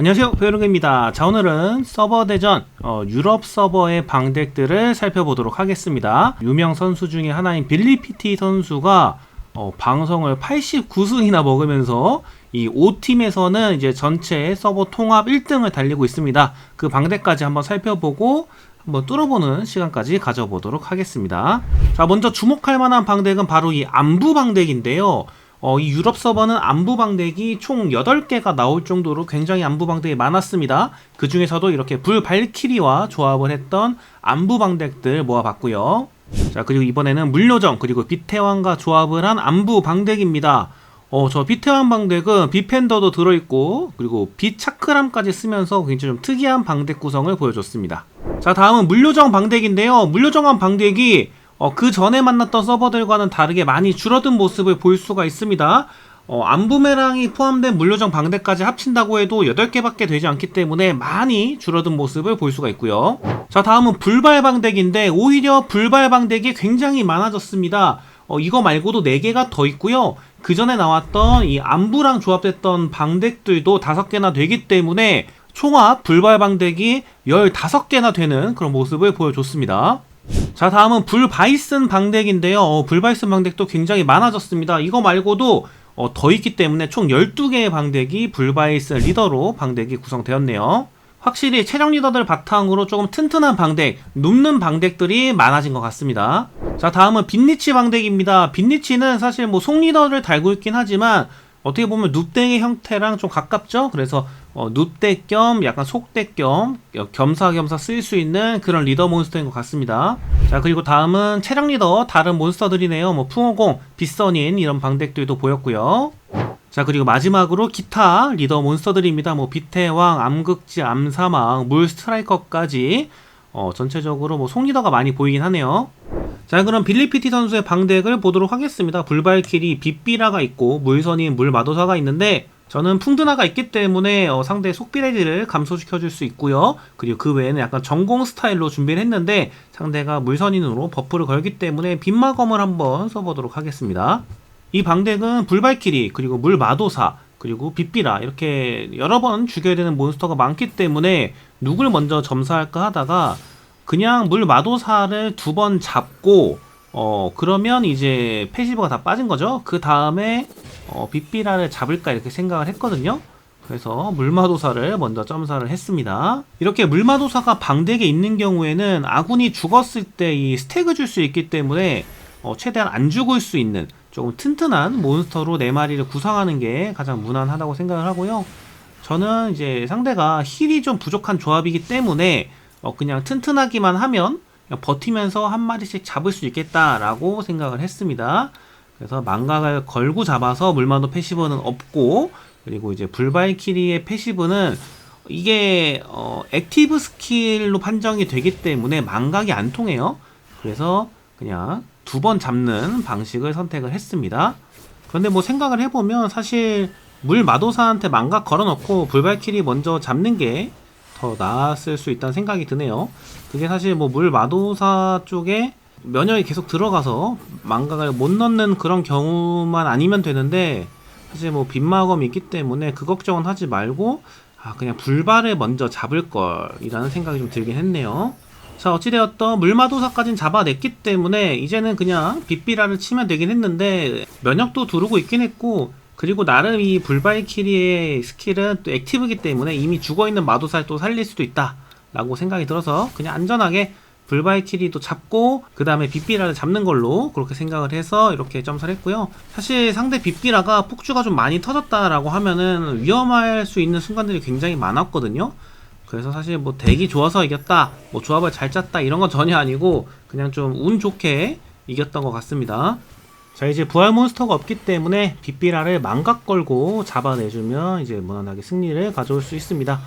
안녕하세요. 배우릉입니다. 자 오늘은 서버 대전 어, 유럽 서버의 방덱들을 살펴보도록 하겠습니다. 유명 선수 중에 하나인 빌리 피티 선수가 어, 방송을 89승이나 먹으면서 이 5팀에서는 이제 전체 서버 통합 1등을 달리고 있습니다. 그 방덱까지 한번 살펴보고 한번 뚫어보는 시간까지 가져보도록 하겠습니다. 자 먼저 주목할 만한 방덱은 바로 이 안부 방덱인데요 어, 이 유럽 서버는 안부 방덱이 총 8개가 나올 정도로 굉장히 안부 방덱이 많았습니다. 그 중에서도 이렇게 불 발키리와 조합을 했던 안부 방덱들 모아봤고요. 자, 그리고 이번에는 물요정, 그리고 비태왕과 조합을 한 안부 방덱입니다. 어, 저 비태왕 방덱은 비펜더도 들어있고, 그리고 비차크람까지 쓰면서 굉장히 좀 특이한 방덱 구성을 보여줬습니다. 자, 다음은 물요정 방덱인데요. 물요정한 방덱이 어, 그 전에 만났던 서버들과는 다르게 많이 줄어든 모습을 볼 수가 있습니다. 어, 안부메랑이 포함된 물류정 방대까지 합친다고 해도 8개밖에 되지 않기 때문에 많이 줄어든 모습을 볼 수가 있고요. 자, 다음은 불발방덱인데 오히려 불발방덱이 굉장히 많아졌습니다. 어, 이거 말고도 4개가 더 있고요. 그 전에 나왔던 이 안부랑 조합됐던 방덱들도 5개나 되기 때문에 총합 불발방덱이 15개나 되는 그런 모습을 보여줬습니다. 자 다음은 불바이슨 방덱인데요 어, 불바이슨 방덱도 굉장히 많아졌습니다 이거 말고도 어, 더 있기 때문에 총 12개의 방덱이 불바이슨 리더로 방덱이 구성되었네요 확실히 체력 리더들 바탕으로 조금 튼튼한 방덱, 눕는 방덱들이 많아진 것 같습니다. 자, 다음은 빈니치 방덱입니다. 빈니치는 사실 뭐 송 리더를 달고 있긴 하지만 어떻게 보면 눕댕의 형태랑 좀 가깝죠? 그래서 어, 눕대 겸 약간 속대 겸 겸사겸사 쓸수 있는 그런 리더 몬스터인 것 같습니다. 자 그리고 다음은 체력 리더 다른 몬스터들이네요. 뭐 풍어공, 빗선인 이런 방덱들도 보였고요. 자 그리고 마지막으로 기타 리더 몬스터들입니다. 뭐 비태왕, 암극지, 암사망, 물 스트라이커까지 어, 전체적으로 뭐 송리더가 많이 보이긴 하네요. 자 그럼 빌리피티 선수의 방덱을 보도록 하겠습니다. 불발키리, 빗비라가 있고 물선인, 물마도사가 있는데 저는 풍드나가 있기 때문에 어, 상대의 속비레디를 감소시켜줄 수 있고요. 그리고 그 외에는 약간 전공 스타일로 준비를 했는데 상대가 물선인으로 버프를 걸기 때문에 빗마검을 한번 써보도록 하겠습니다. 이 방덱은 불발키리 그리고 물마도사 그리고 빗비라 이렇게 여러 번 죽여야 되는 몬스터가 많기 때문에 누굴 먼저 점사할까 하다가 그냥 물마도사를 두 번 잡고 어 그러면 이제 패시브가 다 빠진 거죠. 그 다음에 어, 빗비라를 잡을까 이렇게 생각을 했거든요. 그래서 물마도사를 먼저 점사를 했습니다. 이렇게 물마도사가 방덱에 있는 경우에는 아군이 죽었을 때 이 스택을 줄 수 있기 때문에 어, 최대한 안 죽을 수 있는 조금 튼튼한 몬스터로 네 마리를 구성하는 게 가장 무난하다고 생각을 하고요. 저는 이제 상대가 힐이 좀 부족한 조합이기 때문에 어, 그냥 튼튼하기만 하면 버티면서 한 마리씩 잡을 수 있겠다라고 생각을 했습니다. 그래서 망각을 걸고 잡아서 물마도 패시브는 없고 그리고 이제 불발키리의 패시브는 이게 어, 액티브 스킬로 판정이 되기 때문에 망각이 안 통해요. 그래서 그냥 두 번 잡는 방식을 선택을 했습니다. 그런데 뭐 생각을 해보면 사실 물 마도사한테 망각 걸어놓고 불발키리 먼저 잡는 게 더 나았을 수 있다는 생각이 드네요. 그게 사실 뭐 물 마도사 쪽에 면역이 계속 들어가서 망각을 못 넣는 그런 경우만 아니면 되는데 사실 뭐 빗마검이 있기 때문에 그 걱정은 하지 말고 아 그냥 불발을 먼저 잡을 걸이라는 생각이 좀 들긴 했네요. 자 어찌되었던 물마도사까지는 잡아냈기 때문에 이제는 그냥 빗비라를 치면 되긴 했는데 면역도 두르고 있긴 했고 그리고 나름 이 불발키리의 스킬은 또 액티브이기 때문에 이미 죽어있는 마도사를 또 살릴 수도 있다 라고 생각이 들어서 그냥 안전하게 불바이키리도 잡고 그 다음에 빗비라를 잡는 걸로 그렇게 생각을 해서 이렇게 점사를 했고요. 사실 상대 빗비라가 폭주가 좀 많이 터졌다라고 하면은 위험할 수 있는 순간들이 굉장히 많았거든요. 그래서 사실 뭐 대기 좋아서 이겼다, 뭐 조합을 잘 짰다 이런 건 전혀 아니고 그냥 좀 운 좋게 이겼던 것 같습니다. 자 이제 부활 몬스터가 없기 때문에 빗비라를 망각 걸고 잡아내주면 이제 무난하게 승리를 가져올 수 있습니다.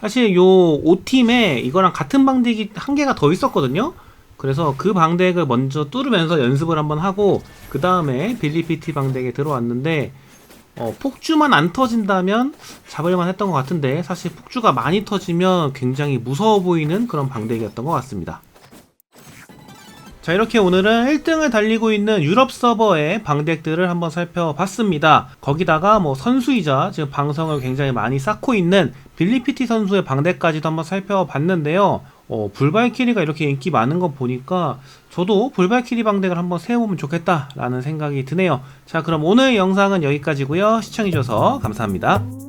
사실 요 5팀에 이거랑 같은 방덱이 한 개가 더 있었거든요. 그래서 그 방덱을 먼저 뚫으면서 연습을 한번 하고 그 다음에 빌리피티 방덱에 들어왔는데 어, 폭주만 안 터진다면 잡을만 했던 것 같은데 사실 폭주가 많이 터지면 굉장히 무서워 보이는 그런 방덱이었던 것 같습니다. 자 자, 이렇게 오늘은 1등을 달리고 있는 유럽 서버의 방덱들을 한번 살펴봤습니다. 거기다가 뭐 선수이자 지금 방송을 굉장히 많이 쌓고 있는 빌리피티 선수의 방덱까지도 한번 살펴봤는데요. 어, 불발키리가 이렇게 인기 많은 거 보니까 저도 불발키리 방덱을 한번 세워보면 좋겠다라는 생각이 드네요. 자, 그럼 오늘 영상은 여기까지고요. 시청해주셔서 감사합니다.